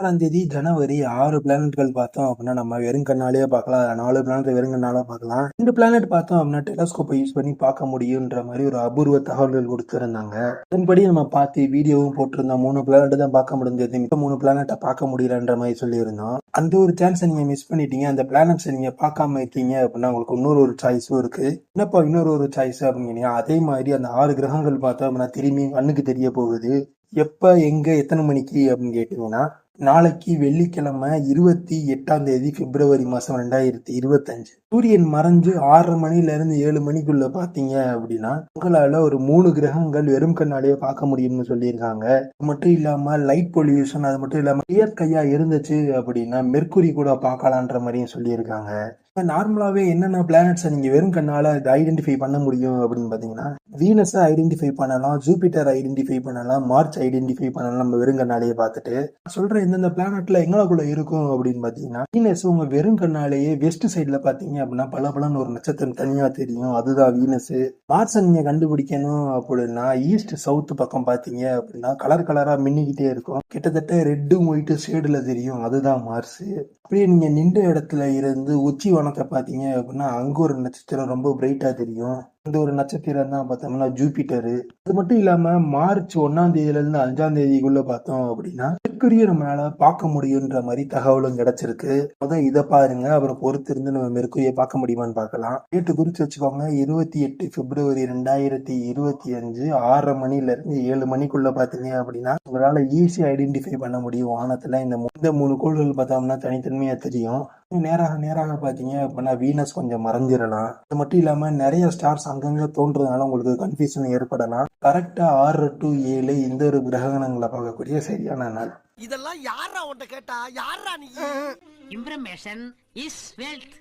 ஆறாம் தேதி ஜனவரி ஆறு பிளானட்கள் பார்த்தோம் அப்படின்னா நம்ம வெறும் கண்ணாலேயே பார்க்கலாம். நாலு பிளானட் வெறும் கண்ணால பார்க்கலாம். ரெண்டு பிளானட் பார்த்தோம் அப்படின்னா டெலஸ்கோப்பை யூஸ் பண்ணி பார்க்க முடியுன்ற மாதிரி ஒரு அபூர்வ தகவல்கள் கொடுத்துருந்தாங்க. அதன்படி நம்ம பார்த்து வீடியோவும் போட்டிருந்தோம். மூணு பிளானட் தான் பார்க்க முடிஞ்சது. மிக மூணு பிளானட்டை பார்க்க முடியலன்ற மாதிரி சொல்லியிருந்தோம். அந்த ஒரு சான்ஸை நீங்க மிஸ் பண்ணிட்டீங்க. அந்த பிளானட்ஸை நீங்க பார்க்காம இருக்கீங்க அப்படின்னா உங்களுக்கு இன்னொரு ஒரு சாய்ஸும் இருக்கு. என்னப்பா இன்னொரு ஒரு சாய்ஸ் அப்படிங்கன்னா அதே மாதிரி அந்த ஆறு கிரகங்கள் பார்த்தோம் அப்படின்னா திரும்பி கண்ணுக்கு தெரிய போகுது. எப்ப எங்க எத்தனை மணிக்கு அப்படின்னு கேட்டீங்கன்னா நாளைக்கு வெள்ளிக்கிழமை இருபத்தி எட்டாம் தேதி பிப்ரவரி மாதம் ரெண்டாயிரத்தி இருபத்தஞ்சு. சூரியன் மறைஞ்சு ஆறரை மணில இருந்து ஏழு மணிக்குள்ள பாத்தீங்க அப்படின்னா உங்களால ஒரு மூணு கிரகங்கள் வெறும் கண்ணாலேயே பார்க்க முடியும்னு சொல்லியிருக்காங்க. அது மட்டும் இல்லாம லைட் பொல்யூஷன் அது மட்டும் இல்லாம இயற்கையா இருந்துச்சு அப்படின்னா மெர்க்குரி கூட பார்க்கலான்ற மாதிரியும் சொல்லியிருக்காங்க. நார்மலாவே என்னென்ன பிளானட்ஸை நீங்க வெறும் கண்ணால ஐடென்டிஃபை பண்ண முடியும் அப்படின்னு பாத்தீங்கன்னா வீனஸை ஐடென்டிஃபை பண்ணலாம் ஜூபிட்டர் ஐடென்டிஃபை பண்ணலாம் மார்ச் ஐடென்டிஃபை பண்ணலாம் நம்ம வெறும் கண்ணாலேயே பார்த்துட்டு. சொல்கிற சொல்ற எந்தெந்த பிளானட்ல எங்களுக்குள்ள இருக்கும் அப்படின்னு பாத்தீங்கன்னா வீனஸ் உங்க வெறும் கண்ணாலேயே வெஸ்ட் சைட்ல பார்த்தீங்க அப்படின்னா பல பலன்னு ஒரு நட்சத்திரம் தனியாக தெரியும். அதுதான் வீனஸு. மார்ஸை நீங்கள் கண்டுபிடிக்கணும் அப்படின்னா ஈஸ்ட் சவுத் பக்கம் பார்த்தீங்க அப்படின்னா கலர் கலராக மின்னிக்கிட்டே இருக்கும். கிட்டத்தட்ட ரெட்டும் ஒயிட்டும் ஷேடில் தெரியும். அதுதான் மார்ஸு அப்படியே நீங்கள் நின்ற இடத்துல இருந்து உச்சி வனத்தை பார்த்தீங்க அப்படின்னா அங்கே ஒரு நட்சத்திரம் ரொம்ப பிரைட்டாக தெரியும். இந்த ஒரு நட்சத்திரம் தான் பார்த்தோம்னா ஜூபிட்டரு அது மட்டும் இல்லாமல் மார்ச் ஒன்னாம் தேதியிலேருந்து அஞ்சாம் தேதிக்குள்ளே பார்த்தோம் அப்படின்னா மெர்க்குரிய நம்மளால பார்க்க முடியுன்ற மாதிரி தகவலும் கிடைச்சிருக்கு. அதான் இதை பாருங்க. அப்புறம் பொறுத்து இருந்து நம்ம மெர்க்குரியை பார்க்க முடியுமான்னு பார்க்கலாம். டேட்டு குறிச்சு வச்சுக்கோங்க. இருபத்தி எட்டு பிப்ரவரி ரெண்டாயிரத்தி இருபத்தி அஞ்சு ஆறரை மணில இருந்து ஏழு மணிக்குள்ள பாத்தீங்க அப்படின்னா உங்களால ஈஸியா ஐடென்டிஃபை பண்ண முடியும். வானத்துல இந்த இந்த மூணு கோள்கள் பார்த்தோம்னா தனித்தன்மையா தெரியும். நேராக நேராக பார்த்தீங்க அப்படின்னா வீனஸ் கொஞ்சம் மறைஞ்சிடலாம். அது மட்டும் இல்லாம நிறைய ஸ்டார்ஸ் அங்கங்க தோன்றதுனால உங்களுக்கு கன்ஃபியூஷன் ஏற்படலாம். கரெக்டா ஆறு டு ஏழு இந்த ஒரு கிரகணங்களை பார்க்கக்கூடிய சரியான நாள். இதெல்லாம் யாரா உன்ட்ட கேட்டா? யாரா நீ? Information is wealth.